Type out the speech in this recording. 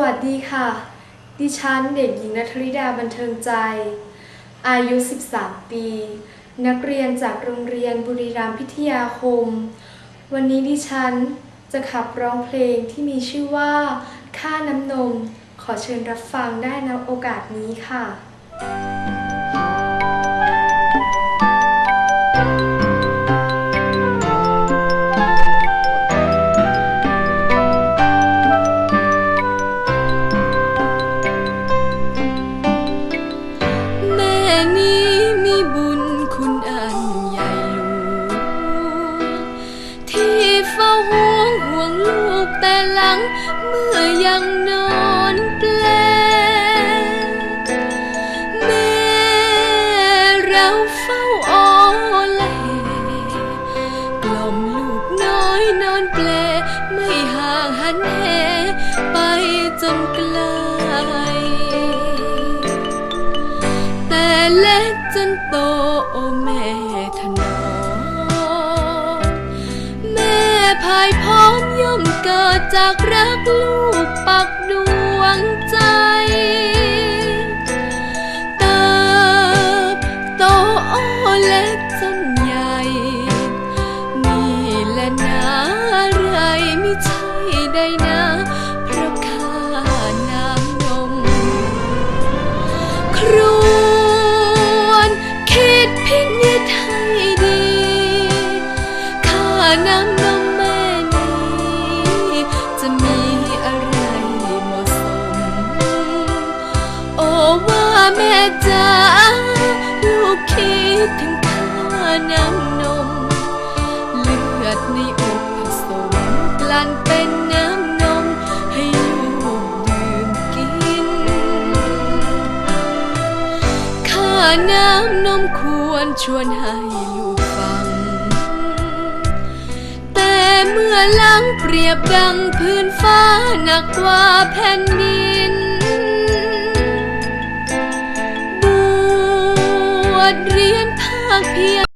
วัสดีค่ะ ดิฉันเด็กหญิงนัทริดาบันเทิงใจ อายุ 13 ปี นักเรียนจากโรงเรียนบุรีรัมย์พิทยาคม วันนี้ดิฉันจะขับร้องเพลงที่มีชื่อว่า ค่าน้ำนม ขอเชิญรับฟังได้ในโอกาสนี้ค่ะ แม่นี้มีบุญคุณอันใหญ่หลวงที่เฝ้าห่วงห่วงลูกแต่หลังเมื่อยังนอนแปลแม่เราเฝ้าอ้อแลกล่อมลูกน้อยนอนเปลไม่ห่างหันแหไปจนไกล โอแม่ถนอมแม่ภายพร้อมย่อมเกิดจากรักลูกปักดวงใจเติบโตโอ้เล็ก คิดถึงค่าน้ำนม เลือดในอกผสมกลั่นเป็นน้ำนม ให้ลูกดื่มกินค่าน้ำนมควรชวนให้ลูกฟัง แต่เมื่อหลังเปรียบดังพื้นฟ้าหนักกว่าแผ่นดิน ดเรียนภาคเพียง